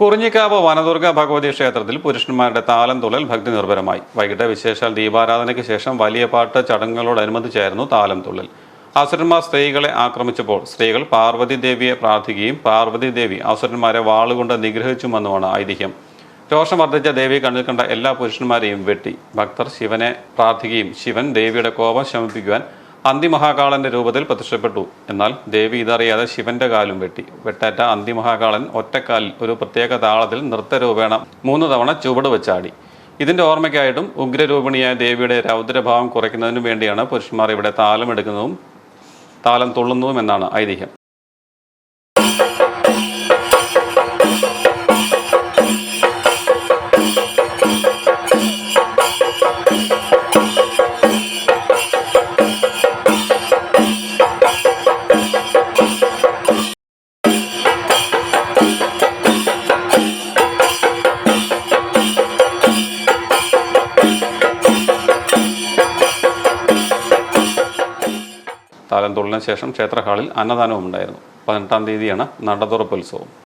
കുറിഞ്ഞിക്കാവ് വനദുർഗ ഭഗവതി ക്ഷേത്രത്തിൽ പുരുഷന്മാരുടെ താലം തുള്ളൽ ഭക്തി നിർഭരമായി. വൈകിട്ട് വിശേഷാൽ ദീപാരാധനയ്ക്ക് ശേഷം വലിയ പാട്ട് ചടങ്ങുകളോടനുബന്ധിച്ചായിരുന്നു താലം തുള്ളൽ. അസുരന്മാർ സ്ത്രീകളെ ആക്രമിച്ചപ്പോൾ സ്ത്രീകൾ പാർവതി ദേവിയെ പ്രാർത്ഥിക്കുകയും പാർവതി ദേവി അസുരന്മാരെ വാളുകൊണ്ട് നിഗ്രഹിച്ചുമെന്നുമാണ് ഐതിഹ്യം. രോഷം വർദ്ധിച്ച ദേവി കണ്ണിൽ കണ്ട എല്ലാ പുരുഷന്മാരെയും വെട്ടി. ഭക്തർ ശിവനെ പ്രാർത്ഥിക്കുകയും ശിവൻ ദേവിയുടെ കോപം ശമിപ്പിക്കുവാൻ അന്തിമഹാകാളന്റെ രൂപത്തിൽ പ്രത്യക്ഷപ്പെട്ടു എന്നാൽ ദേവി ഇതറിയാതെ ശിവന്റെ കാലും വെട്ടി. വെട്ടേറ്റ അന്തിമഹാകാളൻ ഒറ്റക്കാലിൽ ഒരു പ്രത്യേക താളത്തിൽ നൃത്തരൂപേണ മൂന്ന് തവണ ചുവട് വെച്ചാടി. ഇതിന്റെ ഓർമ്മയ്ക്കായിട്ടും ഉഗ്രരൂപിണിയായ ദേവിയുടെ രൗദ്രഭാവം കുറയ്ക്കുന്നതിനു വേണ്ടിയാണ് പുരുഷന്മാർ ഇവിടെ താലമെടുക്കുന്നതും താലം തുള്ളുന്നതും എന്നാണ് ഐതിഹ്യം. താലം തൊഴിലിന് ശേഷം ക്ഷേത്ര ഹാളിൽ അന്നദാനവും ഉണ്ടായിരുന്നു. പതിനെട്ടാം തീയതിയാണ് നടതുറപ്പ് ഉത്സവം.